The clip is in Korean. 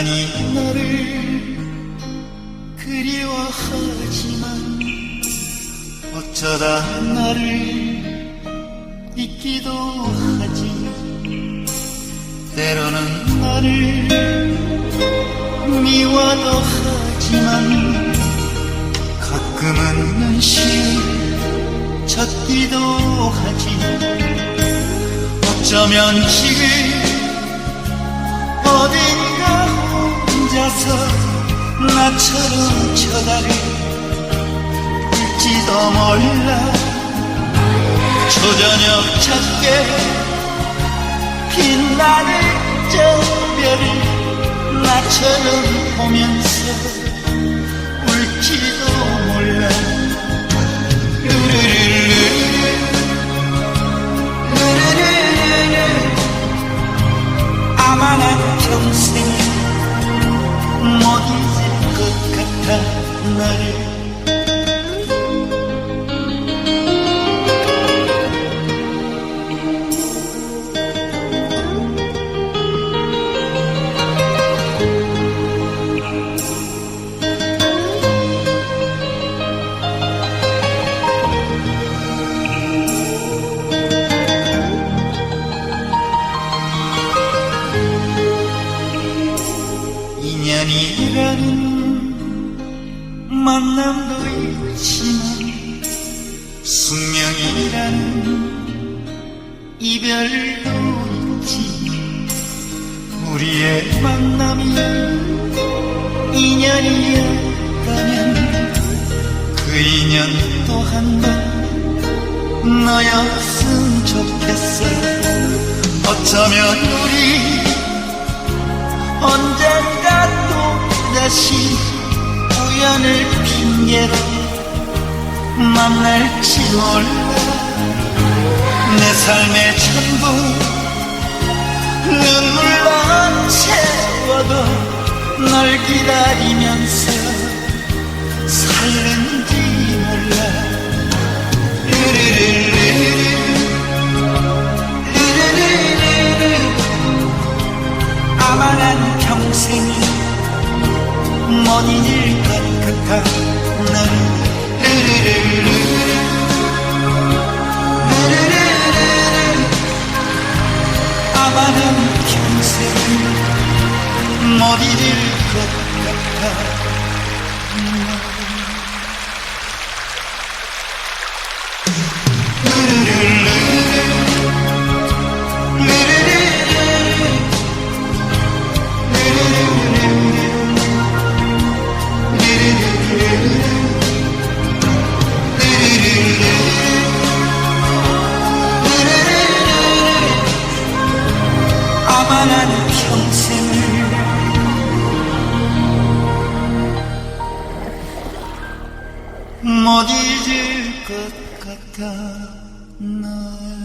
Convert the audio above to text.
단히 너를 그리워하지만 어쩌다 나를 잊기도 하지. 때로는 나를 미워도 하지만 가끔은 눈실 찾기도 하지. 어쩌면 지금 어딘가 혼자서 나처럼 쳐다를 볼지도 몰라. 초저녁 찾게 빛나는 저 별을 나처럼 보면서 울지도 몰라. 난 평생 인연이라는 만남도 있지만 숙명이라는 이별도 있지 우리의 만남이 인연이었다면 그 인연 또한 번 너였으면 좋겠어. 어쩌면 우리 언젠가 또 다시 우연을 핑계로 만날지 몰라. 내 삶의 전부 눈물로 채워도 널 기다리면서 살는 같아 너를 르르르르르 르르르르르 못 잊을 것 같아 너